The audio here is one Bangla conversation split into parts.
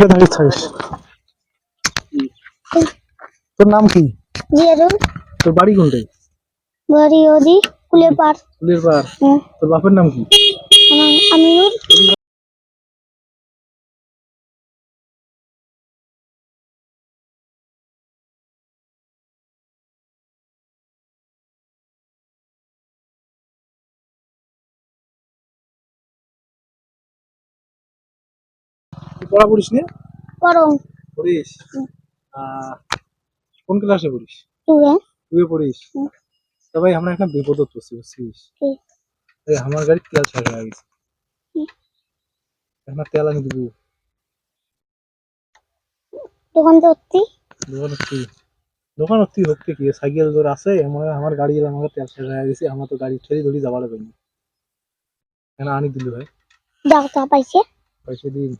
এটা থাকিস থাকিস? তোর নাম কি? জিয়ারুল তোর বাড়ি কোনটাই বাড়ি ওদি কুলের পার ফুলের পাড়। হুম, তোর বাপের নাম কি? আমার পড়া পড়িস নি? পড়িস? কোন ক্লাসে পড়িস? পড়িস? তা ভাই আমরা একটা পড়ছি বুঝছিস? এই আমার গাড়ি তেল শেষ হয়ে গেছে। এখন তেল আনি দিব। দোকান ধরতি দোকান কি দোকান তুই হচ্ছে কি সাইকেল তোর আছে আমার আমার গাড়ি এলাম আমার তেল শেষ হয়ে গেছে আমার তো গাড়ি ঠেলি ধরি যাবার পাইনি কেন আনি দিলি ভাই। যাও তা পাইছে। পয়সা দিন।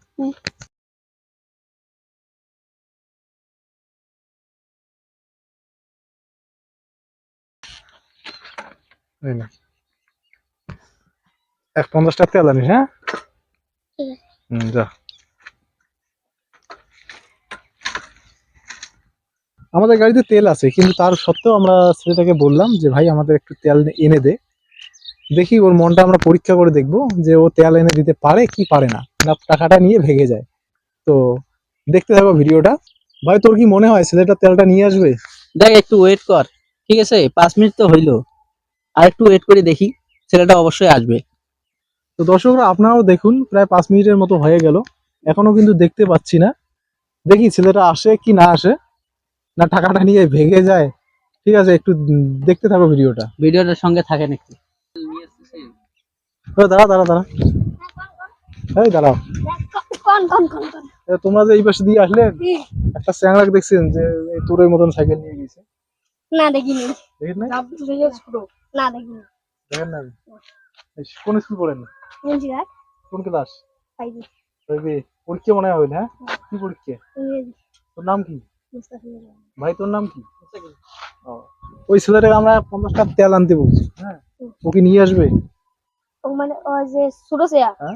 এক পঞ্চাশ টাকা তেল আনিস হ্যাঁ? যা। আমাদের গাড়িতে তেল আছে কিন্তু তার সত্ত্বেও আমরা ছেলেটাকে বললাম যে ভাই আমাদের একটু তেল এনে দে। দেখি ওর মনটা আমরা পরীক্ষা করে দেখব যে ও তেল এনে দিতে পারে কি পারে না। না টাকাটা নিয়ে ভেগে যায়। তো দেখতে থাকো ভিডিওটা। ভাই তোর কি মনে হয় ছেলেটা তেলটা নিয়ে আসবে? দেখ একটু ওয়েট কর ঠিক আছে? পাঁচ মিনিট তো হইল। আর একটু ওয়েট করে দেখি ছেলেটা অবশ্যই আসবে। তো দর্শকরা আপনারাও দেখুন প্রায় পাঁচ মিনিটের মতো হয়ে গেল। এখনও কিন্তু দেখতে পাচ্ছি না। দেখি ছেলেটা আসে কি না আসে। না টাকাটা নিয়ে ভেগে যায়। ঠিক আছে একটু দেখতে থাকো ভিডিওটা। ভিডিওটার সঙ্গে থাকেন একটু। দাঁড়া দাঁড়া দাঁড়া। এই দাঁড়াও। তোমরা যে এই পাশে দিয়ে আসলে একটা স্যাংরাক দেখছেন যে তোরের মতন সাইকেল নিয়ে গেছে। না দেখিনি। দেখেন না না দেখিনি। দেখেন না কোন স্কুল পড়েন? মঞ্জিরাট কোন ক্লাস? পরীক্ষা মনে না হ্যাঁ? কি পরীক্ষা? তোর নাম কি? ভাই তোর নাম কি? ও, ওই ছেলেটাকে আমরা পঞ্চাশ টাকা তেল আনতে বলছি হ্যাঁ? ওকে নিয়ে আসবে? মানে যে ছোট হ্যাঁ?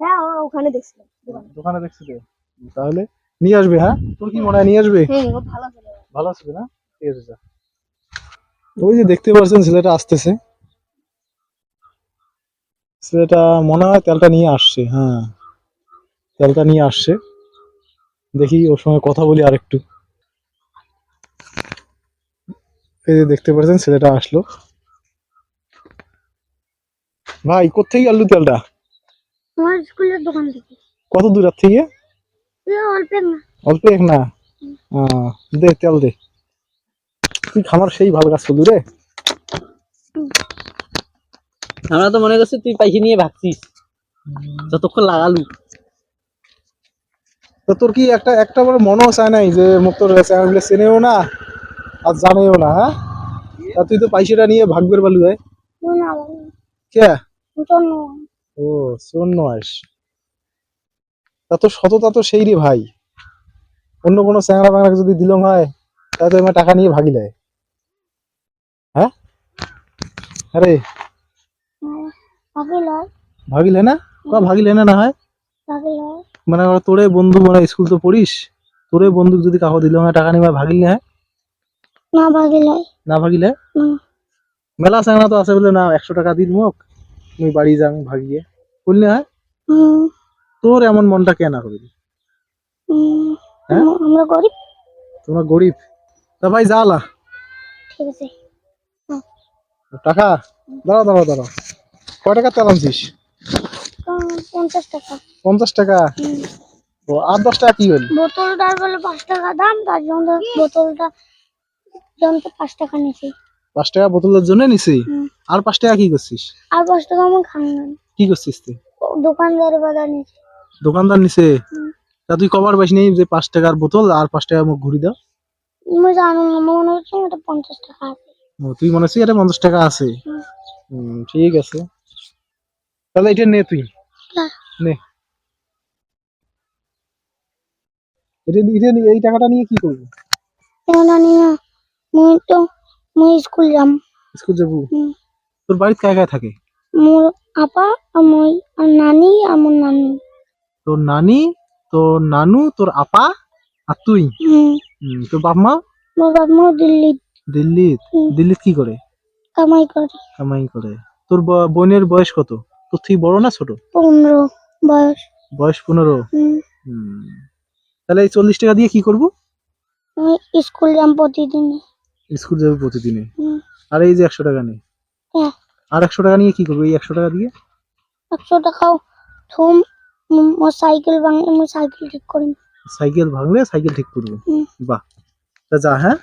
হ্যাঁ ওখানে দেখছিলাম দোকানে তাহলে নিয়ে আসবে হ্যাঁ? তোর কি মনে হয় নিয়ে আসবে? হ্যাঁ ভালো ভালো আসবে না? ঠিক আছে। ওই যে দেখতে পাচ্ছেন ছেলেটা আসতেছে। ছেলেটা মনে হয় তেলটা নিয়ে আসছে হ্যাঁ। তেলটা নিয়ে আসছে। দেখি ওর সঙ্গে কথা বলি আর একটু এই যে দেখতে পাচ্ছেন ছেলেটা আসলো। ভাই কোথেকে আনলু তেলটা? আমার স্কুলের দোকান থেকে। কত দূর আর থেকে? অল্প না। অল্প এক না? দে তেল দে। তুই খামার সেই ভালো কাজ করলু রে। আমরা তো মনে করছি তুই পাইসি নিয়ে ভাগছিস। যতক্ষণ লাগালু। তো তোর কি একটা একটা বড় মনও চায় নাই যে মুখ তোর চ্যানেলগুলো চেনেও না আর জানেও না হ্যাঁ? তা তুই তো পয়সাটা নিয়ে ভাগবের বালু হয় না। কে? ও তা তোর সততা তো সেই রে ভাই। অন্য কোনো চ্যাংরা যদি দিলং হয় তো এবার টাকা নিয়ে ভাগিলে হ্যাঁ? আরে। ভাগিলে না? কা ভাগিলে না না হয়? মানে ওরা তোরে বন্ধু মানে স্কুল তো পড়িস তোরে বন্ধু যদি কাকো দিল হয় টাকা নিয়ে ভাগিলে হ্যাঁ? না ভাগে লয় না ভাগিলে মেলা চাংরা তো আছে বলে না একশো টাকা দিন মোক। মুই বাড়ি যাং ভাগিয়ে। বললে হ্যাঁ? তোর এমন মনটা কেন হ্যাঁ? আমরা গরিব। তোমরা গরিব? তা ভাই যালা ঠিক আছে। টাকা? দাঁড়া দাঁড়া দাঁড়া কয় টাকা তেল আনছিস? পঞ্চাশ টাকা। পঞ্চাশ টাকা। ও আট দশ টাকা কি হল? বোতলটার বলে পাঁচ টাকা দাম তার জন্য বোতলটা জন্য পাঁচ টাকা নিছি পাঁচ টাকা বোতলের জন্য নিছি। আর পাঁচ টাকা কি করছিস? আর পাঁচ টাকা আমার খান না কি করছিস তুই? দোকানদার বাজার নিছি। দোকানদার নিছে? তা তুই কবার পাইস নেই যে পাঁচ টাকার বোতল আর পাঁচ টাকা মুখ ঘুরি দাও? আমি জানো না মনে হচ্ছে এটা পঞ্চাশ টাকা আছে। ও, তুই মনে হচ্ছে এটা পঞ্চাশ টাকা আছে। ঠিক আছে। তাহলে এটা নে তুই। না, নে। এটা এটা নিয়ে- এই টাকাটা নিয়ে কি করবি? কেন জানি না। মুই তো মুই স্কুল যাম। স্কুল যাব। তোর বাড়িতে কায় কায় থাকে? মোর আপা আর মই আর নানি আর মোর নানি। তোর নানি তোর নানু তোর আপা আর তুই? তোর বাপ মা? আমার বাপ মা দিল্লি দিল্লি। দিল্লিত কি করে কামাই করে কামাই করে তোর বোনের বয়স কত? তোর তুই বড় না ছোট? পনেরো বয়স। বয়স পনেরো। তাহলে এই চল্লিশ টাকা দিয়ে কি করব? স্কুল যাম প্রতিদিন স্কুল যাবে প্রতিদিনে আর এই যে একশো টাকা নেই আর একশো টাকা নিয়ে কি করব? এই একশো টাকা দিয়ে? একশো টাকাও থুম সাইকেল ভাঙলে সাইকেল ঠিক করিম সাইকেল ভাঙলে সাইকেল ঠিক করব। বাহ। তা যা হ্যাঁ?